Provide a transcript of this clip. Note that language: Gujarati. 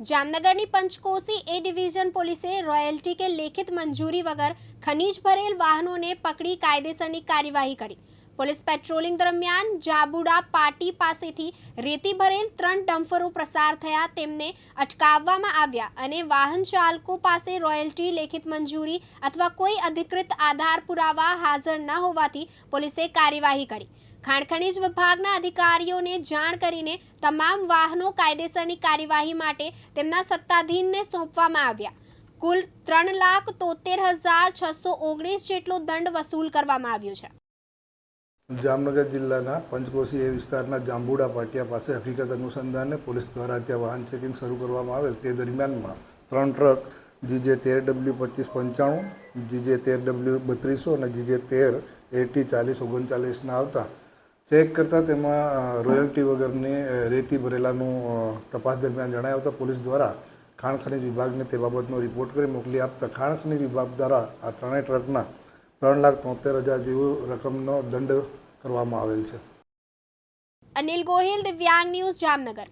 જામનગરની પંચકોશી એ ડિવિઝન પોલીસે રોયલ્ટી કે લેખિત મંજૂરી વગર ખનીજ ભરેલ વાહનોને પકડી કાયદેસરની કાર્યવાહી કરી. પોલીસ પેટ્રોલિંગ દરમિયાન જાબુડા પાટી પાસેથી રેતી ભરેલ ત્રણ ડમ્ફરો પ્રસાર થયા, તેમને અટકાવવામાં આવ્યા અને વાહન ચાલકો પાસે રોયલ્ટી લેખિત મંજૂરી અથવા કોઈ અધિકૃત આધાર પુરાવા હાજર ન હોવાથી પોલીસે કાર્યવાહી કરી. ખાણ ખનીજ વિભાગના અધિકારીઓને જાણ કરીને તમામ વાહનો કાયદેસરની કાર્યવાહી માટે તેમના સત્તાધીનને સોંપવામાં આવ્યા. કુલ ત્રણ લાખ તોતેર હજાર છસો ઓગણીસ જેટલો દંડ વસૂલ કરવામાં આવ્યો છે. જામનગર જિલ્લાના પંચકોશી એ વિસ્તારના જાંબુડા પાટિયા પાસે હકીકત અનુસંધાને પોલીસ દ્વારા ત્યાં વાહન ચેકિંગ શરૂ કરવામાં આવેલ. તે દરમિયાનમાં ત્રણ ટ્રક, જીજે તેર ડબલ્યુ પચીસ પંચાણું, જીજે તેર ડબલ્યુ બત્રીસો અને જીજે તેર એટી ચાલીસ ઓગણચાલીસના આવતા. ચેક કરતાં તેમાં રોયલ્ટી વગરની રેતી ભરેલાનું તપાસ દરમિયાન જણાયા હતા પોલીસ દ્વારા ખાણ ખનિજ વિભાગને તે બાબતનો રિપોર્ટ કરી મોકલી આપતા ખાણ ખનિજ વિભાગ દ્વારા આ ત્રણેય ટ્રકના ત્રણ લાખ તોતેર હજાર જેવું રકમનો દંડ કરવામાં આવેલ છે. અનિલ ગોહિલ દિવ્યાંગ ન્યૂઝ જામનગર.